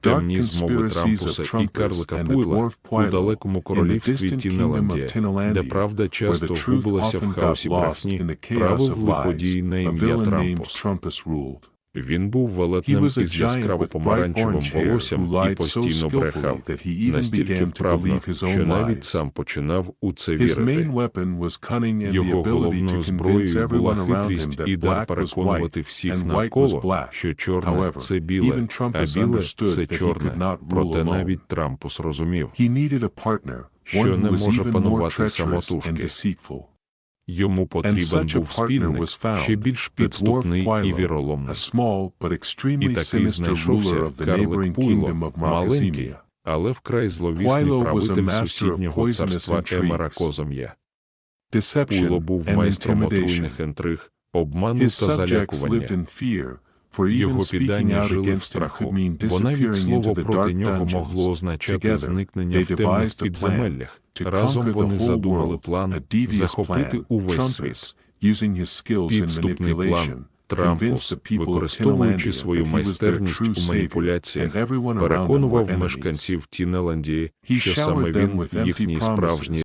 Темні змови Трампуса і Карлика Пуйла у далекому королівстві Тінеландія, де правда часто губилася в хаосі брехні, правив лиходій на ім'я Трампус. Він був велетнем із яскраво помаранчевим волоссям і постійно брехав, настільки вправно, що навіть сам починав у це вірити. Його головною зброєю була хитрість і дар переконувати всіх навколо, що чорне – це біле, а біле – це чорне. Проте навіть Трампус розумів, що не може панувати самотужки. Йому потрібен був спільник, ще більш підступний і віроломний. І такий знайшовся Карлик Пуйло, маленький, але вкрай зловісний правитель сусіднього царства. Емера Козом'я. Пуйло був майстром отруйних інтриг, обману та залякування. Його out жили в страху, бо навіть слово проти нього могло означати зникнення в темних підземеллях. Разом вони задумали план захопити увесь світ. Підступний план Трампус, використовуючи свою майстерність у маніпуляціях, переконував мешканців Тінеландії, що саме він їхній справжній